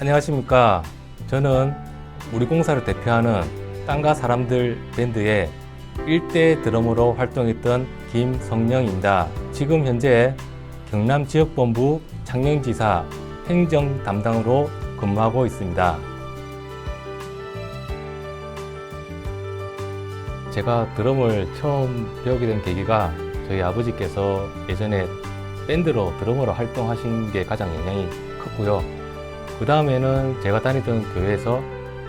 안녕하십니까. 저는 우리 공사를 대표하는 땅과 사람들 밴드의 일대 드러머로 활동했던 김성령입니다. 지금 현재 경남 지역본부 창녕지사 행정 담당으로 근무하고 있습니다. 제가 드럼을 처음 배우게 된 계기가 저희 아버지께서 예전에 밴드로 드러머로 활동하신 게 가장 영향이 컸고요. 그 다음에는 제가 다니던 교회에서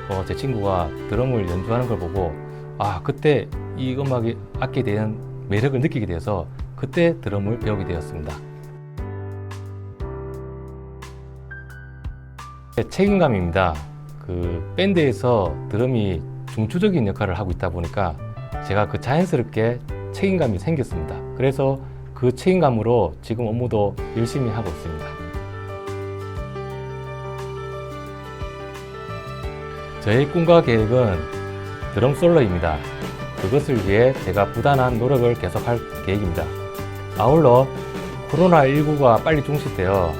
어, 제 친구가 드럼을 연주하는 걸 보고 아 그때 이 음악이 악기에 대한 매력을 느끼게 되어서 그때 드럼을 배우게 되었습니다. 책임감입니다. 그 밴드에서 드럼이 중추적인 역할을 하고 있다 보니까 제가 그 자연스럽게 책임감이 생겼습니다. 그래서 그 책임감으로 지금 업무도 열심히 하고 있습니다. 저의 꿈과 계획은 드럼 솔로입니다. 그것을 위해 제가 부단한 노력을 계속할 계획입니다. 아울러 코로나19가 빨리 종식되어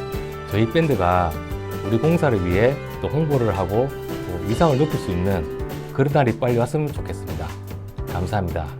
저희 밴드가 우리 공사를 위해 또 홍보를 하고 또 위상을 높일 수 있는 그런 날이 빨리 왔으면 좋겠습니다. 감사합니다.